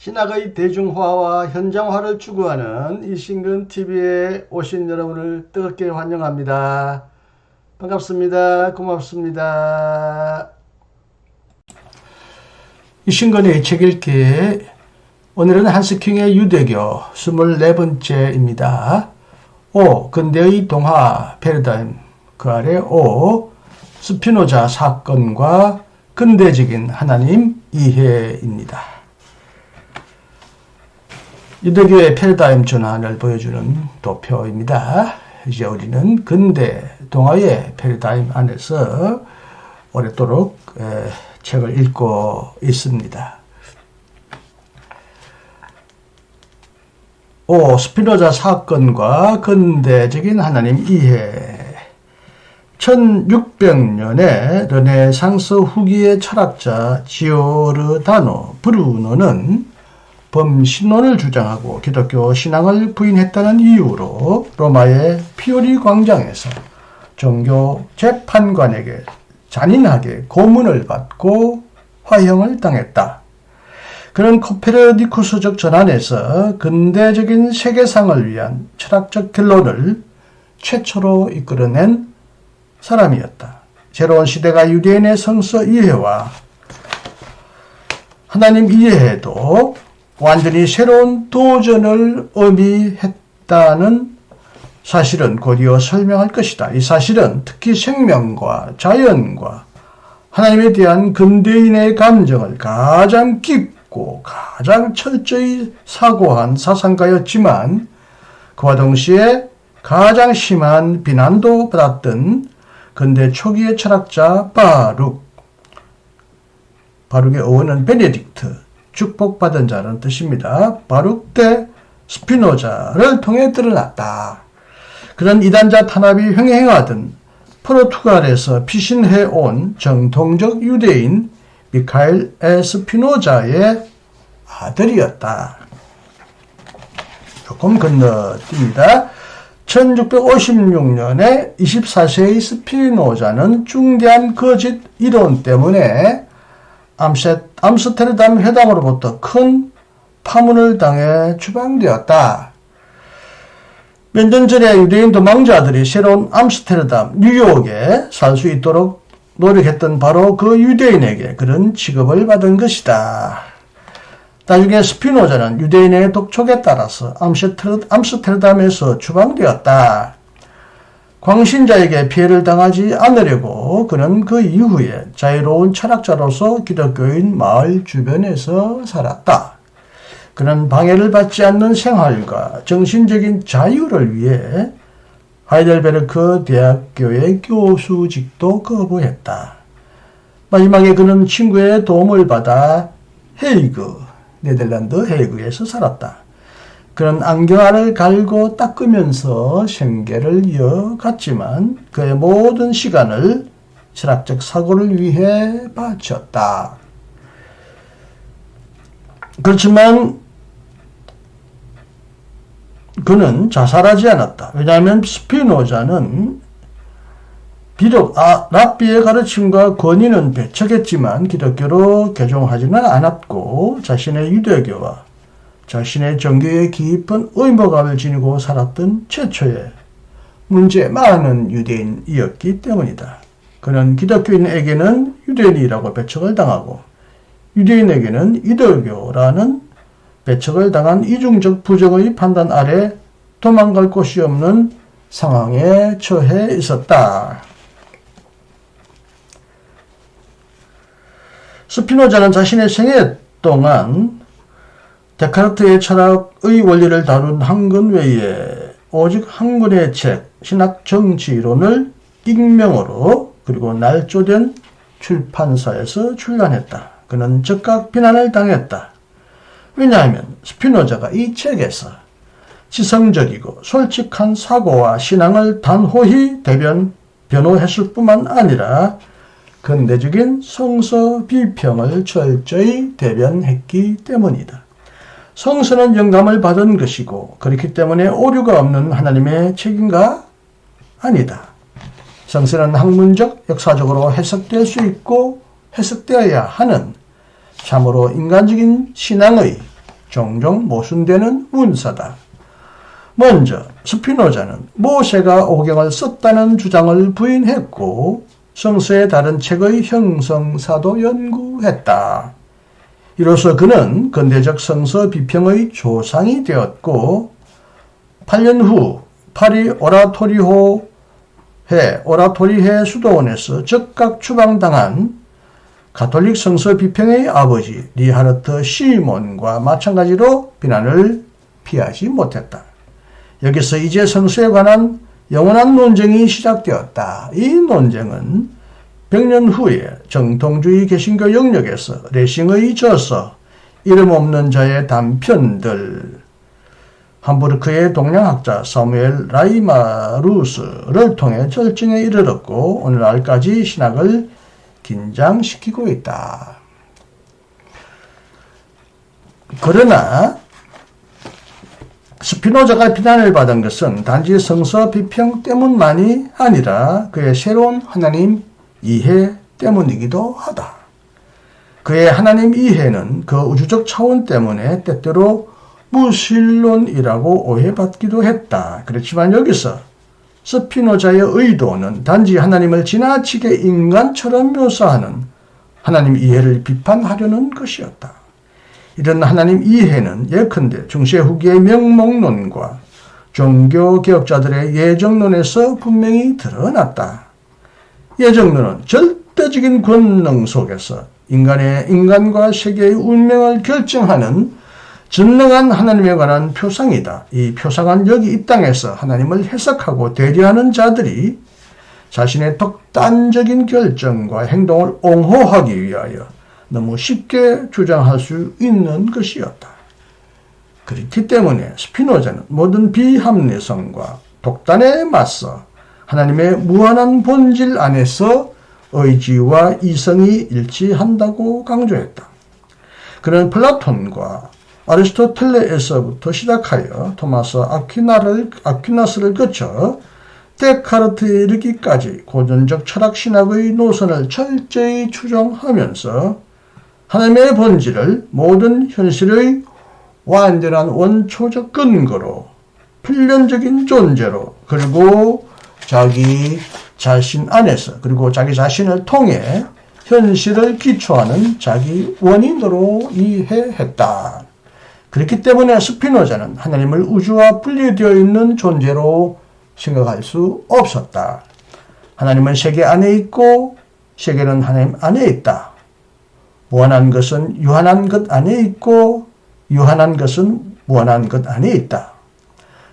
신학의 대중화와 현장화를 추구하는 이신근 TV에 오신 여러분을 뜨겁게 환영합니다. 반갑습니다. 고맙습니다. 이신근의 책 읽기 오늘은 한스킹의 유대교 24번째입니다. 오. 근대의 동화 패러다임 그 아래 오. 스피노자 사건과 근대적인 하나님 이해입니다. 유대교의 패러다임 전환을 보여주는 도표입니다. 이제 우리는 근대 동화의 패러다임 안에서 오랫도록 책을 읽고 있습니다. 오, 스피노자 사건과 근대적인 하나님 이해. 1600년에 르네상스 후기의 철학자 지오르다노 브루노는 범신론을 주장하고 기독교 신앙을 부인했다는 이유로 로마의 피오리 광장에서 종교 재판관에게 잔인하게 고문을 받고 화형을 당했다. 그는 코페르니쿠스적 전환에서 근대적인 세계상을 위한 철학적 결론을 최초로 이끌어낸 사람이었다. 새로운 시대가 유대인의 성서 이해와 하나님 이해에도 완전히 새로운 도전을 의미했다는 사실은 곧이어 설명할 것이다. 이 사실은 특히 생명과 자연과 하나님에 대한 근대인의 감정을 가장 깊고 가장 철저히 사고한 사상가였지만 그와 동시에 가장 심한 비난도 받았던 근대 초기의 철학자 바룩 바룩의 어원은 베네딕트 축복받은 자라는 뜻입니다. 바룩 때 스피노자를 통해 드러났다. 그런 이단자 탄압이 횡행하던 포르투갈에서 피신해 온 정통적 유대인 미카엘 에스피노자의 아들이었다. 조금 건너뜁니다. 1656년에 24세의 스피노자는 중대한 거짓 이론 때문에 암스테르담 회당으로부터 큰 파문을 당해 추방되었다. 몇 년 전에 유대인 도망자들이 새로운 암스테르담, 뉴욕에 살 수 있도록 노력했던 바로 그 유대인에게 그런 취급을 받은 것이다. 나중에 스피노자는 유대인의 독촉에 따라서 암스테르, 암스테르담에서 추방되었다. 광신자에게 피해를 당하지 않으려고 그는 그 이후에 자유로운 철학자로서 기독교인 마을 주변에서 살았다. 그는 방해를 받지 않는 생활과 정신적인 자유를 위해 하이델베르크 대학교의 교수직도 거부했다. 마지막에 그는 친구의 도움을 받아 헤이그, 네덜란드 헤이그에서 살았다. 그는 안경알을 갈고 닦으면서 생계를 이어갔지만 그의 모든 시간을 철학적 사고를 위해 바쳤다. 그렇지만 그는 자살하지 않았다. 왜냐하면 스피노자는 비록 아, 랍비의 가르침과 권위는 배척했지만 기독교로 개종하지는 않았고 자신의 유대교와 자신의 정교에 깊은 의무감을 지니고 살았던 최초의 문제 많은 유대인이었기 때문이다. 그는 기독교인에게는 유대인이라고 배척을 당하고 유대인에게는 이더교라는 배척을 당한 이중적 부정의 판단 아래 도망갈 곳이 없는 상황에 처해 있었다. 스피노자는 자신의 생애 동안 데카르트의 철학의 원리를 다룬 한권 외에 오직 한 권의 책, 신학 정치론을 익명으로 그리고 날조된 출판사에서 출간했다. 그는 즉각 비난을 당했다. 왜냐하면 스피노자가 이 책에서 지성적이고 솔직한 사고와 신앙을 단호히 대변, 변호했을 뿐만 아니라 근대적인 성서 비평을 철저히 대변했기 때문이다. 성서는 영감을 받은 것이고 그렇기 때문에 오류가 없는 하나님의 책인가? 아니다. 성서는 학문적, 역사적으로 해석될 수 있고 해석되어야 하는 참으로 인간적인 신앙의 종종 모순되는 문사다. 먼저 스피노자는 모세가 오경을 썼다는 주장을 부인했고 성서의 다른 책의 형성사도 연구했다. 이로써 그는 근대적 성서 비평의 조상이 되었고 8년 후 파리 오라토리호회 오라토리회 수도원에서 즉각 추방당한 가톨릭 성서 비평의 아버지 리하르트 시몬과 마찬가지로 비난을 피하지 못했다. 여기서 이제 성서에 관한 영원한 논쟁이 시작되었다. 이 논쟁은 100년 후에 정통주의 개신교 영역에서 레싱의 저서, 이름 없는 자의 단편들, 함부르크의 동양학자 사무엘 라이마루스를 통해 절정에 이르렀고 오늘날까지 신학을 긴장시키고 있다. 그러나 스피노자가 비난을 받은 것은 단지 성서 비평 때문만이 아니라 그의 새로운 하나님 이해 때문이기도 하다. 그의 하나님 이해는 그 우주적 차원 때문에 때때로 무신론이라고 오해받기도 했다. 그렇지만 여기서 스피노자의 의도는 단지 하나님을 지나치게 인간처럼 묘사하는 하나님 이해를 비판하려는 것이었다. 이런 하나님 이해는 예컨대 중세 후기의 명목론과 종교 개혁자들의 예정론에서 분명히 드러났다. 예정론은 절대적인 권능 속에서 인간의 인간과 세계의 운명을 결정하는 전능한 하나님에 관한 표상이다. 이 표상은 여기 이 땅에서 하나님을 해석하고 대리하는 자들이 자신의 독단적인 결정과 행동을 옹호하기 위하여 너무 쉽게 주장할 수 있는 것이었다. 그렇기 때문에 스피노자는 모든 비합리성과 독단에 맞서 하나님의 무한한 본질 안에서 의지와 이성이 일치한다고 강조했다. 그는 플라톤과 아리스토텔레에서부터 시작하여 토마스 아퀴나를, 아퀴나스를 거쳐 데카르트에 이르기까지 고전적 철학 신학의 노선을 철저히 추종하면서 하나님의 본질을 모든 현실의 완전한 원초적 근거로 필연적인 존재로 그리고 자기 자신 안에서 그리고 자기 자신을 통해 현실을 기초하는 자기 원인으로 이해했다. 그렇기 때문에 스피노자는 하나님을 우주와 분리되어 있는 존재로 생각할 수 없었다. 하나님은 세계 안에 있고 세계는 하나님 안에 있다. 무한한 것은 유한한 것 안에 있고 유한한 것은 무한한 것 안에 있다.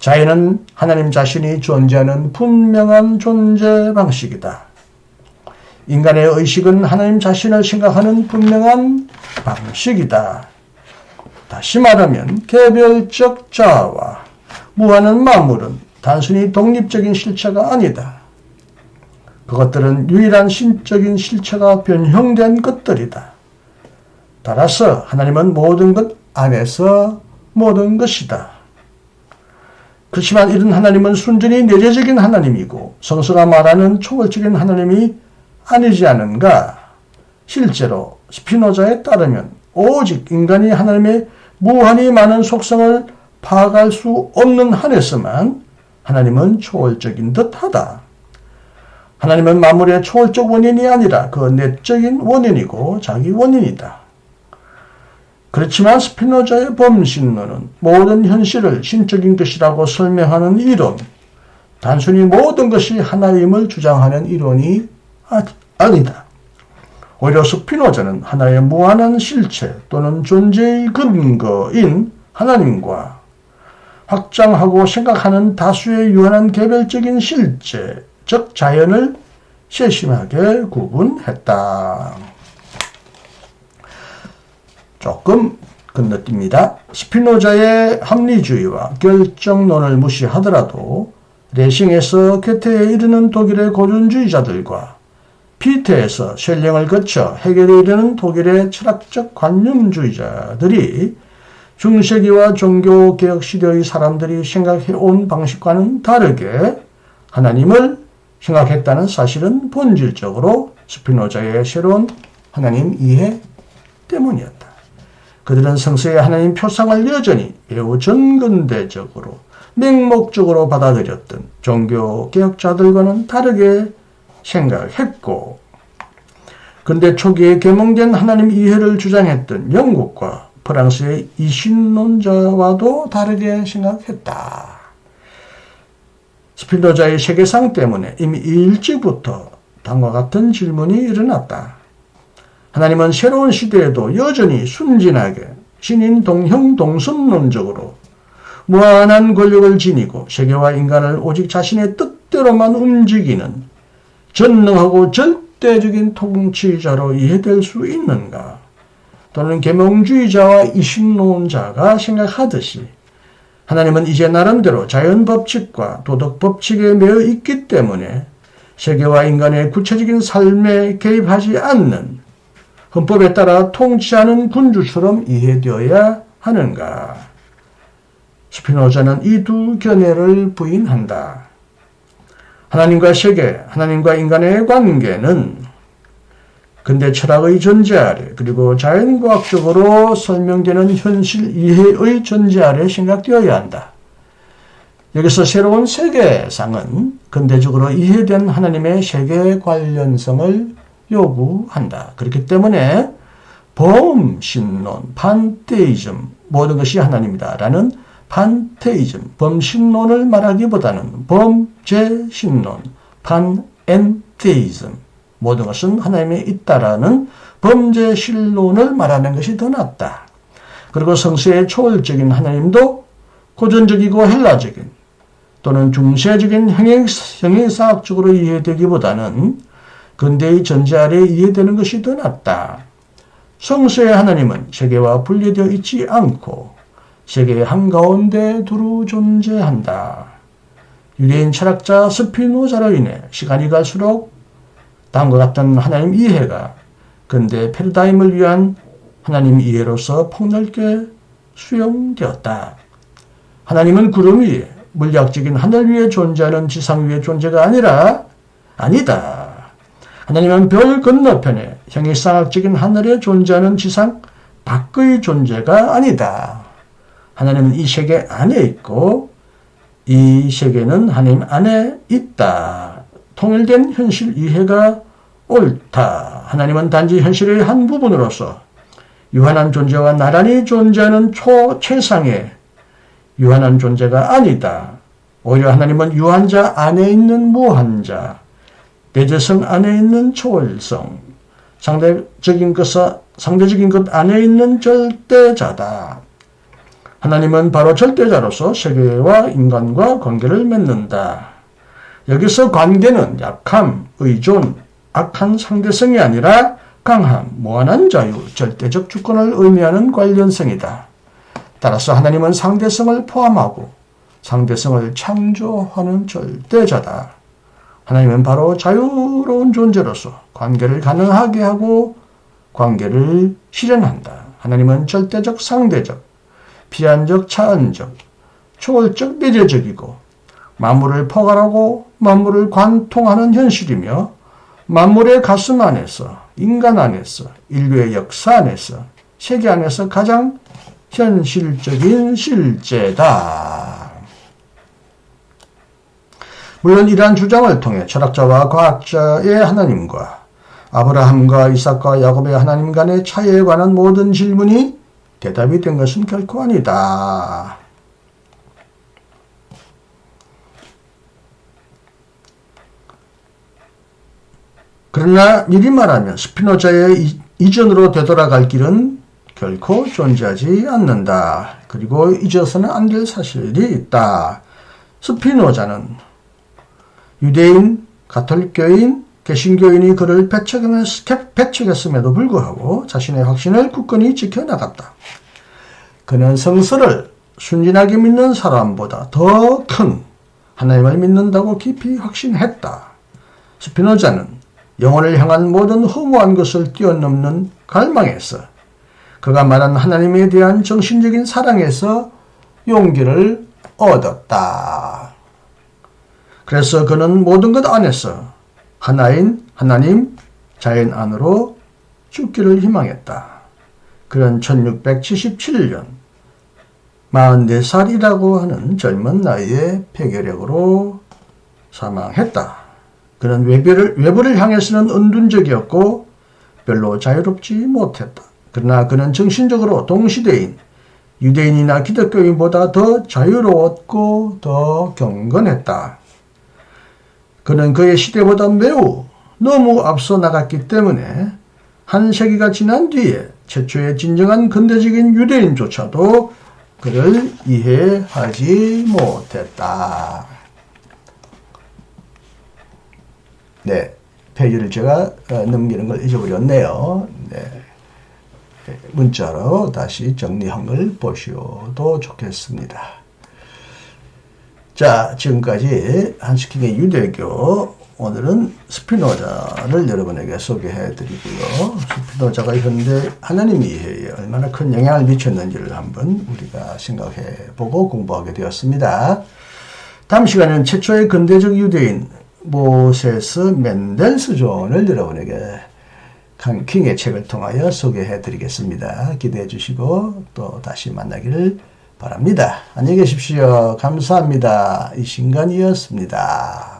자연은 하나님 자신이 존재하는 분명한 존재 방식이다. 인간의 의식은 하나님 자신을 생각하는 분명한 방식이다. 다시 말하면 개별적 자아와 무한한 만물은 단순히 독립적인 실체가 아니다. 그것들은 유일한 신적인 실체가 변형된 것들이다. 따라서 하나님은 모든 것 안에서 모든 것이다. 그렇지만 이런 하나님은 순전히 내재적인 하나님이고 성서가 말하는 초월적인 하나님이 아니지 않은가? 실제로 스피노자에 따르면 오직 인간이 하나님의 무한히 많은 속성을 파악할 수 없는 한에서만 하나님은 초월적인 듯하다. 하나님은 만물의 초월적 원인이 아니라 그 내적인 원인이고 자기 원인이다. 그렇지만 스피노자의 범신론은 모든 현실을 신적인 것이라고 설명하는 이론, 단순히 모든 것이 하나임을 주장하는 이론이 아니다. 오히려 스피노자는 하나의 무한한 실체 또는 존재의 근거인 하나님과 확장하고 생각하는 다수의 유한한 개별적인 실체, 즉 자연을 세심하게 구분했다. 조금 건너뜁니다. 스피노자의 합리주의와 결정론을 무시하더라도 레싱에서 쾌테에 이르는 독일의 고전주의자들과 피테에서 셸령을 거쳐 해결에 이르는 독일의 철학적 관념주의자들이 중세기와 종교개혁 시대의 사람들이 생각해온 방식과는 다르게 하나님을 생각했다는 사실은 본질적으로 스피노자의 새로운 하나님 이해 때문이었다. 그들은 성서의 하나님 표상을 여전히 매우 전근대적으로 맹목적으로 받아들였던 종교 개혁자들과는 다르게 생각했고 근대 초기에 계몽된 하나님 이해를 주장했던 영국과 프랑스의 이신론자와도 다르게 생각했다. 스피노자의 세계상 때문에 이미 일찍부터 다음과 같은 질문이 일어났다. 하나님은 새로운 시대에도 여전히 순진하게 신인 동형 동선론적으로 무한한 권력을 지니고 세계와 인간을 오직 자신의 뜻대로만 움직이는 전능하고 절대적인 통치자로 이해될 수 있는가? 또는 계명주의자와 이신론자가 생각하듯이 하나님은 이제 나름대로 자연 법칙과 도덕 법칙에 매여 있기 때문에 세계와 인간의 구체적인 삶에 개입하지 않는 헌법에 따라 통치하는 군주처럼 이해되어야 하는가? 스피노자는 이 두 견해를 부인한다. 하나님과 세계, 하나님과 인간의 관계는 근대 철학의 전제 아래 그리고 자연과학적으로 설명되는 현실 이해의 전제 아래 생각되어야 한다. 여기서 새로운 세계상은 근대적으로 이해된 하나님의 세계 관련성을 요구한다. 그렇기 때문에 범신론, 판테이즘, 모든 것이 하나님이다. 라는 판테이즘, 범신론을 말하기보다는 범제신론, 판엔테이즘, 모든 것은 하나님에 있다라는 범죄신론을 말하는 것이 더 낫다. 그리고 성서의 초월적인 하나님도 고전적이고 헬라적인 또는 중세적인 형행, 형행사학적으로 이해되기보다는 근대의 전제 아래 이해되는 것이 더 낫다. 성서의 하나님은 세계와 분리되어 있지 않고 세계의 한가운데 두루 존재한다. 유대인 철학자 스피노자로 인해 시간이 갈수록 다음과 같은 하나님 이해가 근대 패러다임을 위한 하나님 이해로서 폭넓게 수용되었다. 하나님은 구름 위에 물리학적인 하늘 위에 존재하는 지상 위의 존재가 아니라 아니다. 하나님은 별 건너편에 형이상학적인 하늘에 존재하는 지상 밖의 존재가 아니다. 하나님은 이 세계 안에 있고 이 세계는 하나님 안에 있다. 통일된 현실 이해가 옳다. 하나님은 단지 현실의 한 부분으로서 유한한 존재와 나란히 존재하는 초최상의 유한한 존재가 아니다. 오히려 하나님은 유한자 안에 있는 무한자, 대제성 안에 있는 초월성, 상대적인 것, 상대적인 것 안에 있는 절대자다. 하나님은 바로 절대자로서 세계와 인간과 관계를 맺는다. 여기서 관계는 약함, 의존, 악한 상대성이 아니라 강함, 무한한 자유, 절대적 주권을 의미하는 관련성이다. 따라서 하나님은 상대성을 포함하고 상대성을 창조하는 절대자다. 하나님은 바로 자유로운 존재로서 관계를 가능하게 하고 관계를 실현한다. 하나님은 절대적, 상대적, 비한적, 차원적, 초월적, 미래적이고 만물을 포괄하고 만물을 관통하는 현실이며 만물의 가슴 안에서 인간 안에서 인류의 역사 안에서 세계 안에서 가장 현실적인 실제다. 물론 이러한 주장을 통해 철학자와 과학자의 하나님과 아브라함과 이삭과 야곱의 하나님 간의 차이에 관한 모든 질문이 대답이 된 것은 결코 아니다. 그러나 미리 말하면 스피노자의 이전으로 되돌아갈 길은 결코 존재하지 않는다. 그리고 잊어서는 안 될 사실이 있다. 스피노자는 유대인, 가톨릭교인, 개신교인이 그를 배척했음에도 불구하고 자신의 확신을 굳건히 지켜나갔다. 그는 성서를 순진하게 믿는 사람보다 더 큰 하나님을 믿는다고 깊이 확신했다. 스피노자는 영혼을 향한 모든 허무한 것을 뛰어넘는 갈망에서 그가 말한 하나님에 대한 정신적인 사랑에서 용기를 얻었다. 그래서 그는 모든 것 안에서 하나인 하나님 자연 안으로 죽기를 희망했다. 그런 1677년 44살이라고 하는 젊은 나이에 폐결핵으로 사망했다. 그는 외부를, 외부를 향해서는 은둔적이었고 별로 자유롭지 못했다. 그러나 그는 정신적으로 동시대인 유대인이나 기독교인보다 더 자유로웠고 더 경건했다. 그는 그의 시대보다 매우 너무 앞서 나갔기 때문에 한 세기가 지난 뒤에 최초의 진정한 근대적인 유대인조차도 그를 이해하지 못했다. 네, 페이지를 제가 어, 넘기는 걸 잊어버렸네요. 네. 문자로 다시 정리한 걸 보셔도 좋겠습니다. 자, 지금까지 한스킹의 유대교 오늘은 스피노자를 여러분에게 소개해 드리고요. 스피노자가 현대 하나님 이해에 얼마나 큰 영향을 미쳤는지를 한번 우리가 생각해 보고 공부하게 되었습니다. 다음 시간에는 최초의 근대적 유대인 모세스 멘델스 존을 여러분에게 킹의 책을 통하여 소개해 드리겠습니다. 기대해 주시고 또 다시 만나기를 바랍니다. 안녕히 계십시오. 감사합니다. 이신간이었습니다.